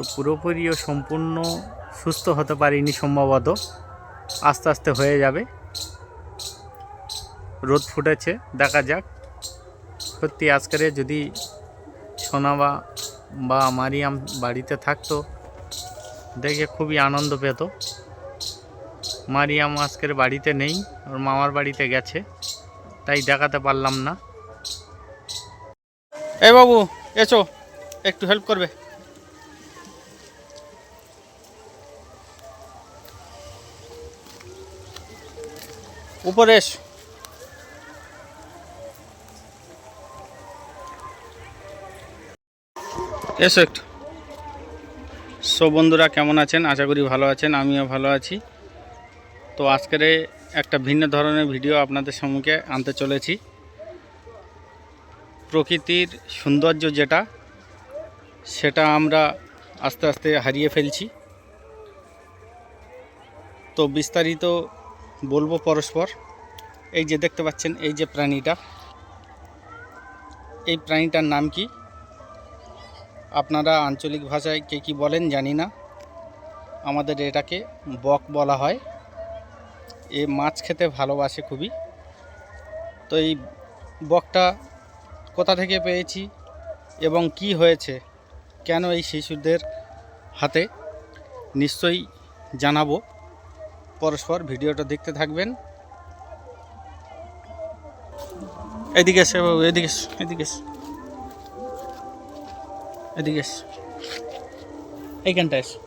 তো পুরোপুরিও সম্পূর্ণ সুস্থ হতে পারিনি সম্ভবত। আস্তে আস্তে হয়ে যাবে। রোদ ফুটেছে, দেখা যাক। সত্যি আজকের যদি সোনা বা বা মারিয়াম বাড়িতে থাকতো, দেখে খুবই আনন্দ পেত। মারিয়াম আজকের বাড়িতে নেই, ওর মামার বাড়িতে গেছে, তাই দেখাতে পারলাম না। এ বাবু, এসো, একটু হেল্প করবে। উপরে এসো। একটু। সো বন্ধুরা, কেমন আছেন? আশা করি ভালো আছেন, আমিও ভালো আছি। তো আজকের একটা ভিন্ন ধরনের ভিডিও আপনাদের সম্মুখে আনতে চলেছি। প্রকৃতির সৌন্দর্য যেটা, সেটা আমরা আস্তে আস্তে হারিয়ে ফেলছি। তো বিস্তারিত বলব পরস্পর। এই যে দেখতে পাচ্ছেন, এই যে প্রাণীটা। এই প্রাণীটার নাম কি? আপনারা আঞ্চলিক ভাষায় কে কী বলেন জানি না। আমাদের এটাকে বক বলা হয়। এ মাছ খেতে ভালোবাসে খুবই। তো এই বকটা কোথা থেকে পেয়েছি এবং কি হয়েছে, কেন এই শিশুদের হাতে, নিশ্চয়ই জানাব। পরস্পর ভিডিওটা দেখতে থাকবেন। এদিকে এসে বাবু, এদিকে এদিকে এদিকে। এইখানটা এসো।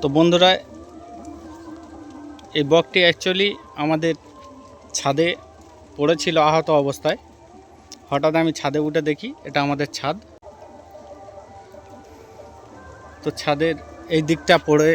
তো বন্ধুরা, এই বকটি অ্যাকচুয়ালি আমাদের ছাদে পড়েছিল আহত অবস্থায়। হঠাৎ আমি ছাদে উঠে দেখি, এটা আমাদের ছাদ। তো ছাদের এই দিকটা পড়ে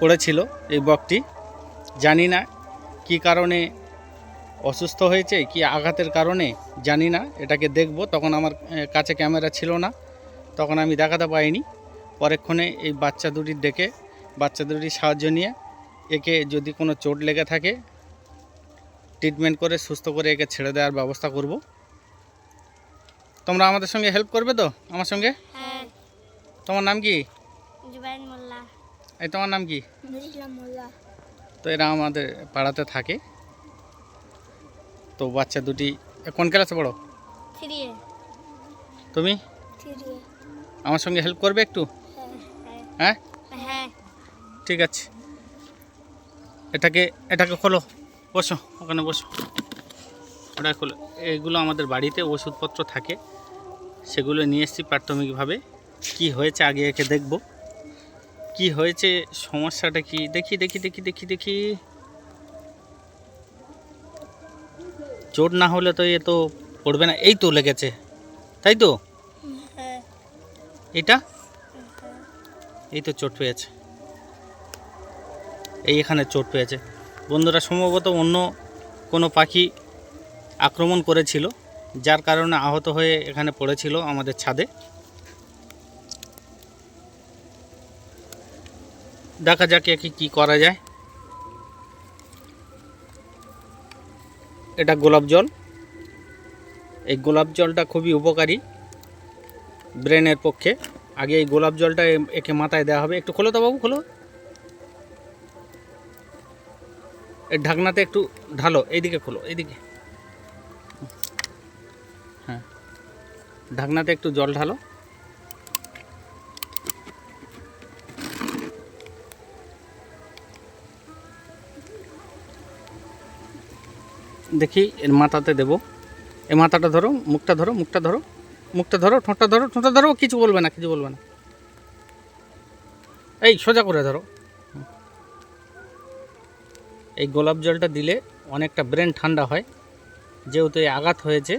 পড়েছিল এই বকটি। জানি না কি কারণে অসুস্থ হয়েছে কি আঘাতের কারণে জানি না। এটাকে দেখব তখন আমার কাছে ক্যামেরা ছিল না। তখন আমি দেখাতে পাইনি। পরেক্ষণে এই বাচ্চা দুটির ডেকে বাচ্চা দুটির সাহায্য নিয়ে একে যদি কোনো চোট লেগে থাকে ট্রিটমেন্ট করে সুস্থ করে একে ছেড়ে দেওয়ার ব্যবস্থা করব। তোমরা আমাদের সঙ্গে হেল্প করবে তো আমার সঙ্গে? হ্যাঁ। তোমার নাম কি? জুবাইন মোল্লা। এই তোমার নাম কি? মোল্লা। তো এরা আমাদের পাড়াতে থাকে। তো বাচ্চা দুটি কোন ক্লাসে পড়ো? থ্রি তুমি? আমার সঙ্গে হেল্প করবে একটু? হ্যাঁ। হ্যাঁ? হ্যাঁ। ঠিক আছে। এটাকে এটাকে খোলো। বসো ওখানে বসো। ওটা খোলো। এগুলো আমাদের বাড়িতে ওষুধপত্র থাকে। সেগুলো নিয়ে এসেছি প্রাথমিকভাবে। কি হয়েছে আগে একে দেখব। কি হয়েছে? সমস্যাটা কি? দেখি দেখি দেখি দেখি দেখি। চোট না হলে তো এ তো পড়বে না। এই তো লেগেছে। তাই তো? হ্যাঁ। এটা এই তো চোট পেয়েছে। এই এখানে চোট পেয়েছে। বন্ধুরা সম্ভবত অন্য কোনো পাখি আক্রমণ করেছিল যার কারণে আহত হয়ে এখানে পড়েছিল আমাদের ছাদে। দেখা যাক একে কি করা যায়। এটা গোলাপ জল। এই গোলাপ জলটা খুবই উপকারী ব্রেনের পক্ষে। আগে এই গোলাপ জলটা একে মাথায় দেওয়া হবে। একটু খোলো তো বাবু, খোলো। এর ঢাকনাতে একটু ঢালো, এইদিকে খোলো, এইদিকে। হ্যাঁ। ঢাকনাতে একটু জল ঢালো। দেখি এর মাথাতে দেবো। এই মাথাটা ধরো, মুখটা ধরো মুখটা ধরো মুখটা ধরো, ঠোঁটটা ধরো ঠোঁটটা ধরো, কিছু বলবে না, কিছু বলবে না। এই সোজা করে ধরো। এই গোলাপ জলটা দিলে অনেকটা ব্রেন ঠান্ডা হয়। যেহেতু এই আঘাত হয়েছে,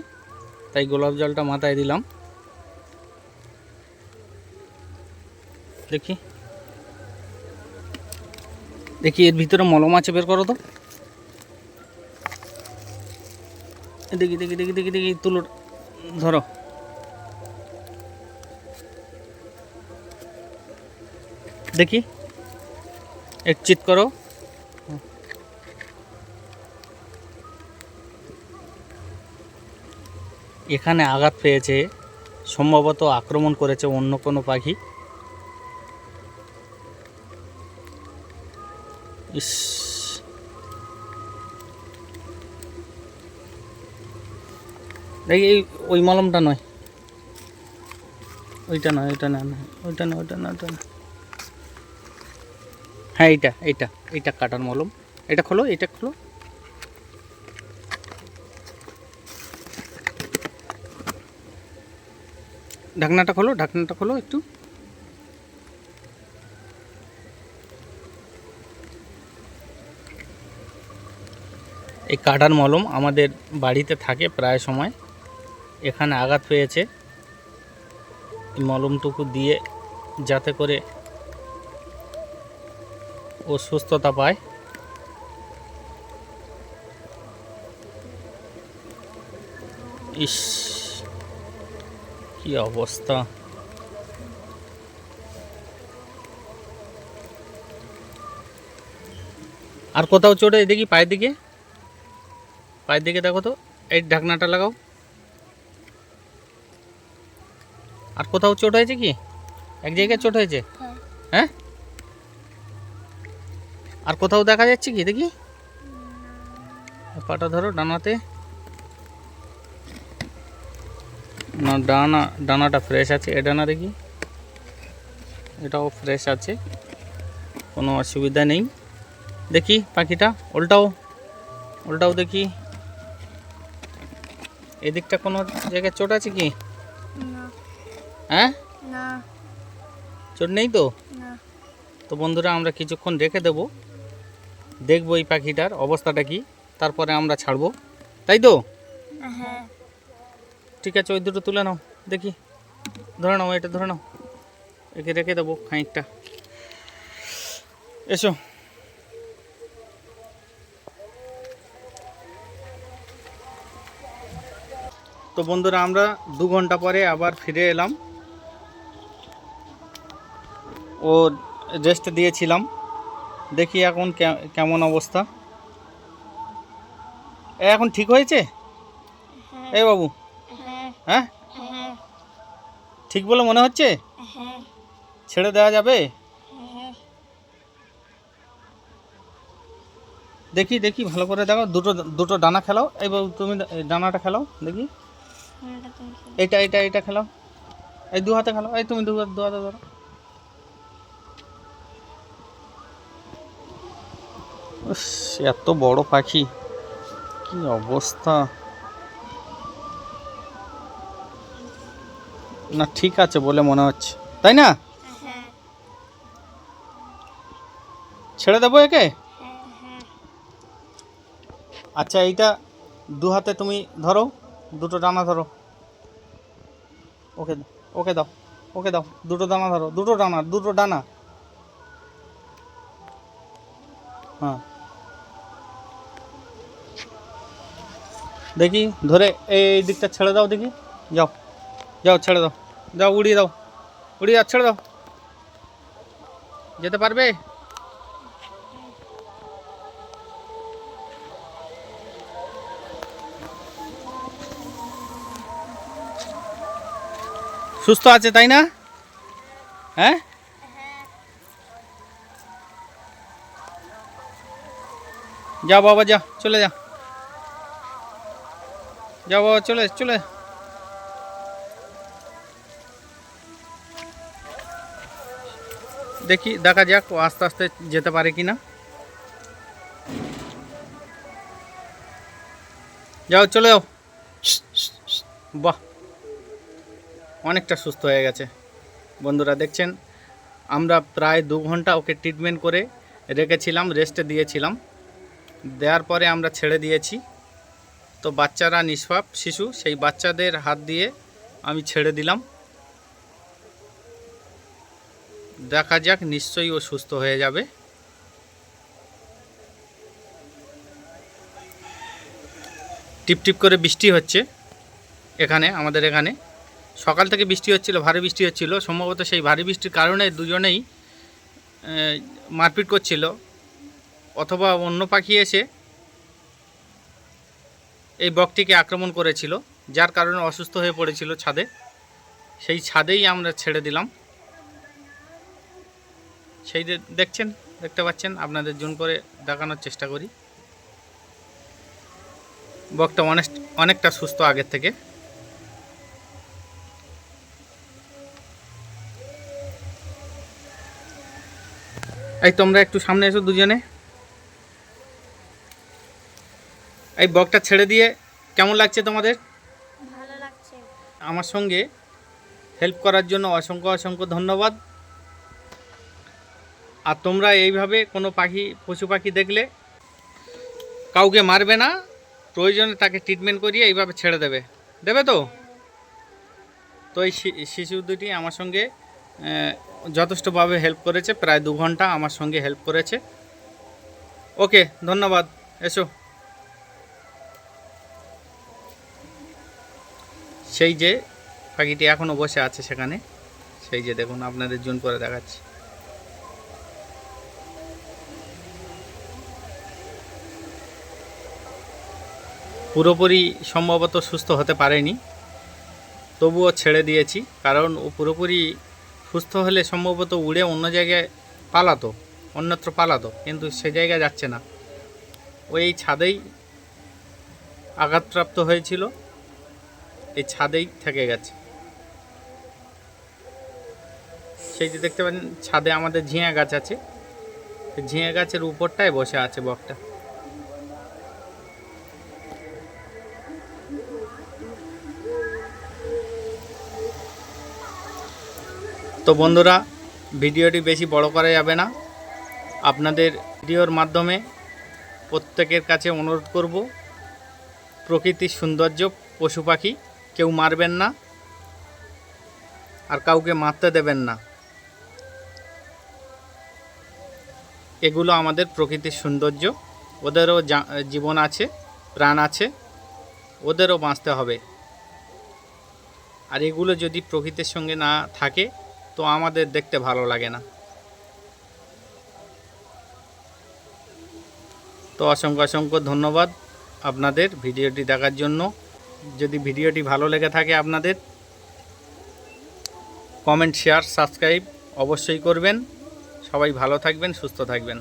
তাই গোলাপ জলটা মাথায় দিলাম। দেখি। দেখি এর ভিতরে মলম আছে, বের করো তো। দেখি দেখি দেখি দেখি দেখি, তুলো। ধরো। দেখি। এক চিত করো। এখানে আঘাত পেয়েছে, সম্ভবত আক্রমণ করেছে অন্য কোনো পাখি। ইস দেখি এই, ওই মলমটা নয়। ওইটা নয়, ওইটা না ওইটা না ওইটা না ওইটা না। হ্যাঁ এইটা এইটা এইটা কাটার মলম। এটা খোলো এটা খোলো। ঢাকনাটা খোলো ঢাকনাটা খোলো একটু। এই কাটার মলম আমাদের বাড়িতে থাকে প্রায় সময়। এখানে আঘাত পেয়েছে। মলমটুকু দিয়ে যাতে করে ও সুস্থতা পায়। ইস, কি অবস্থা। আর কোথাও চড়ে দেখি পায়ের দিকে? পায়ের দিকে দেখো তো, এই ঢাকনাটা লাগাও। আর কোথাও চোট হয়েছে কি? এক জায়গায় চোট হয়েছে? হ্যাঁ। হ্যাঁ? আর কোথাও দেখা যাচ্ছে কি দেখি? পাটা ধরো ডানাতে। না ডানা ডানাটা ফ্রেশ আছে। এ ডানা দেখি। এটাও ফ্রেশ আছে। কোনো অসুবিধা নেই। দেখি পাখিটা উল্টাও। উল্টাও দেখি। এদিকটা কোনো জায়গায় চোট আছে কি? না। হ্যাঁ? না। চোট নেই তো? না। তো বন্ধুরা আমরা কিছুক্ষণ রেখে দেব। দেখব এই পাখিটার অবস্থাটা কি তারপরে আমরা ছাড়বো। তাই তো? হ্যাঁ। ঠিক আছে ওই দুটো তুলে নাও দেখি। ধরে নাও এটা ধরে নাও। একে রেখে দেবো খানিকটা। এসো। তো বন্ধুরা আমরা দু ঘণ্টা পরে আবার ফিরে এলাম। ও রেস্ট দিয়েছিলাম। দেখি এখন কেমন অবস্থা। এ এখন ঠিক হয়েছে? হ্যাঁ। এ বাবু। হ্যাঁ। হ্যাঁ? হ্যাঁ। ঠিক বলে মনে হচ্ছে? ছেড়ে দেওয়া যাবে? দেখি দেখি ভালো করে দেখো। দুটো দুটো ডানা খেলাও। এই বাবু তুমি ডানাটা খেলাও দেখি। এটা এইটা এইটা খেলাও। এই দু হাতে খেলাও। এই তুমি দু হাতে দু হাতে ধরো। এত বড় পাখি। কি অবস্থা? না ঠিক আছে বলে মনে হচ্ছে। তাই না? হ্যাঁ। ছেড়ে দেবো একে? হ্যাঁ হ্যাঁ। আচ্ছা এইটা দু হাতে তুমি ধরো দুটো ডানা ধরো। ওকে ওকে দাও ওকে দাও দুটো ডানা ধরো দুটো ডানা দুটো ডানা। হ্যাঁ। দেখি ধরে এই এই দিকটা ছেড়ে দাও দেখি যাও যাও ছেড়ে দাও যাও উড়িয়ে দাও উড়িয়ে যাও ছেড়ে দাও যেতে পারবে সুস্থ আছে তাই না হ্যাঁ যা বাবা যা চলে যা যা বাবা চলে চলে। দেখি, দেখা যাক ও আস্তে আস্তে যেতে পারে কি না। যাও, চলে যাও। বাহ, অনেকটা সুস্থ হয়ে গেছে। বন্ধুরা, দেখছেন? আমরা প্রায় দু ঘণ্টা ওকে ট্রিটমেন্ট করে রেখেছিলাম রেস্টে দিয়েছিলাম। দেওয়ার পরে আমরা ছেড়ে দিয়েছি। তো বাচ্চারা নিষ্পাপ, শিশু, সেই বাচ্চাদের হাত দিয়ে আমি ছেড়ে দিলাম। দেখা যাক, নিশ্চয়ই ও সুস্থ হয়ে যাবে। টিপ টিপ করে বৃষ্টি হচ্ছে এখানে, আমাদের এখানে। সকাল থেকে বৃষ্টি হচ্ছিল, ভারী বৃষ্টি হচ্ছিল। সম্ভবত সেই ভারী বৃষ্টির কারণে দুজনেই মারপিট করছিল। অথবা অন্য পাখি এসে এই বকটিকে আক্রমণ করেছিল, যার কারণে অসুস্থ হয়ে পড়েছিল ছাদে। সেই ছাদেই আমরা ছেড়ে দিলাম। সেই দেখছেন, দেখতে পাচ্ছেন? আপনাদের জুন করে দেখানোর চেষ্টা করি। বকটা অনেক অনেকটা সুস্থ আগের থেকে। এই তোমরা একটু সামনে এসো দুজনে। এই বকটা ছেড়ে দিয়ে কেমন লাগছে তোমাদের? ভালো লাগছে। আমার সঙ্গে হেল্প করার জন্য অসংখ্য অসংখ্য ধন্যবাদ। আর তোমরা এইভাবে কোনো পাখি পশু পাখি দেখলে কাউকে মারবে না প্রয়োজনে তাকে ট্রিটমেন্ট করিয়ে এইভাবে ছেড়ে দেবে। দেবে তো? তো এই শিশু দুটি আমার সঙ্গে যথেষ্টভাবে হেল্প করেছে প্রায় দু ঘণ্টা আমার সঙ্গে হেল্প করেছে। ওকে ধন্যবাদ। এসো। সেই যে পাখিটি এখনও বসে আছে সেখানে, সেই যে দেখুন আপনাদের জুন করে দেখাচ্ছি। পুরোপুরি সম্ভবত সুস্থ হতে পারেনি, তবুও ছেড়ে দিয়েছি, কারণ ও পুরোপুরি সুস্থ হলে সম্ভবত উড়ে অন্য জায়গায় পালাতো, অন্যত্র পালাতো, কিন্তু সে জায়গায় যাচ্ছে না। ওই ছাদেই আঘাতপ্রাপ্ত হয়েছিল এই ছাদেই থেকে গেছে। সেই যে দেখতে পাচ্ছেন, ছাদে আমাদের ঝিঙা গাছ আছে। ঝিঙা গাছের উপরটায় বসে আছে বকটা। তো বন্ধুরা, ভিডিওটি বেশি বড় করা যাবে না। আপনাদের ভিডিওর মাধ্যমে প্রত্যেকের কাছে অনুরোধ করব, প্রকৃতির সৌন্দর্য, পশু পাখি কেউ মারবেন না আর কাউকে মারতে দেবেন না। এগুলো আমাদের প্রকৃতির সৌন্দর্য। ওদেরও জীবন আছে, প্রাণ আছে, ওদেরও বাঁচতে হবে। আর এগুলো যদি প্রকৃতির সঙ্গে না থাকে, তো আমাদের দেখতে ভালো লাগে না। তো অসংখ্য অসংখ্য ধন্যবাদ আপনাদের ভিডিওটি দেখার জন্য। যদি ভিডিওটি ভালো লেগে থাকে আপনাদের কমেন্ট শেয়ার সাবস্ক্রাইব অবশ্যই করবেন। সবাই ভালো থাকবেন, সুস্থ থাকবেন।